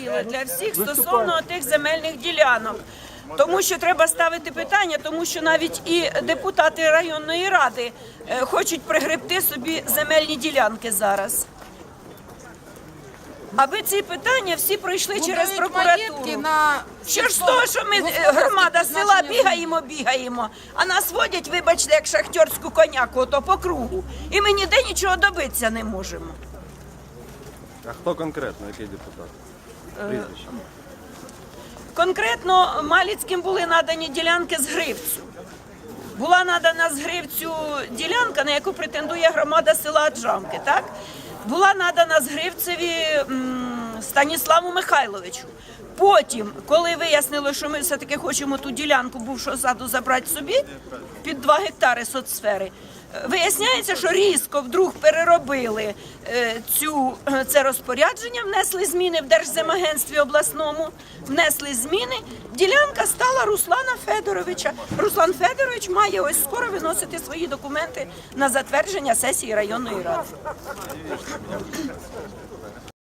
наболіло для всіх стосовно тих земельних ділянок. Тому що треба ставити питання, тому що навіть і депутати районної ради е, хочуть пригребти собі земельні ділянки зараз. Аби ці питання всі пройшли через прокуратуру. на Що ж з того, що ми е, громада села бігаємо, бігаємо, а нас водять, вибачте, як шахтерську коняку, ото по кругу. І ми ніде нічого добитися не можемо. А хто конкретно, який депутат? Прізвище. Конкретно Маліцьким були надані ділянки з гривцю. Була надана з гривцю ділянка, на яку претендує громада села Аджамки, так? Була надана з гривцеві Станіславу Михайловичу. Потім, коли вияснили, що ми все-таки хочемо ту ділянку бувшого саду забрати собі під 2 гектари соцсфери, е, виясняється, що різко вдруг переробили е, цю, е, це розпорядження, внесли зміни в Держземагентстві обласному, внесли зміни. Ділянка стала Руслана Федоровича. Руслан Федорович має ось скоро виносити свої документи на затвердження сесії районної ради.